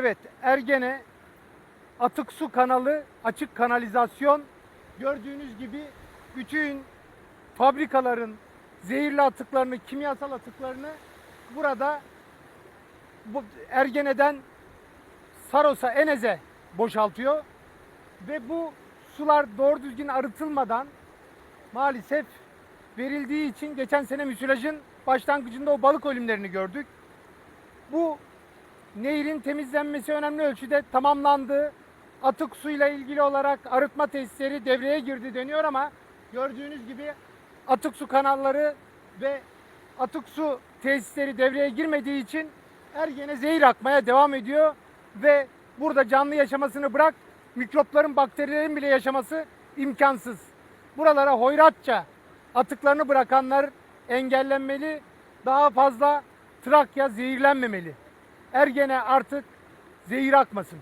Evet, Ergene atık su kanalı, açık kanalizasyon. Gördüğünüz gibi bütün fabrikaların zehirli atıklarını, kimyasal atıklarını burada bu Ergene'den Saros'a, Enez'e boşaltıyor. Ve bu sular doğru düzgün arıtılmadan maalesef verildiği için geçen sene müsilajın başlangıcında o balık ölümlerini gördük. Bu nehrin temizlenmesi önemli ölçüde tamamlandı. Atık suyla ilgili olarak arıtma tesisleri devreye girdi deniyor ama gördüğünüz gibi atık su kanalları ve atık su tesisleri devreye girmediği için Ergene zehir akmaya devam ediyor ve burada canlı yaşamasını bırak mikropların, bakterilerin bile yaşaması imkansız. Buralara hoyratça atıklarını bırakanlar engellenmeli. Daha fazla Trakya zehirlenmemeli. Ergene artık zehir akmasın.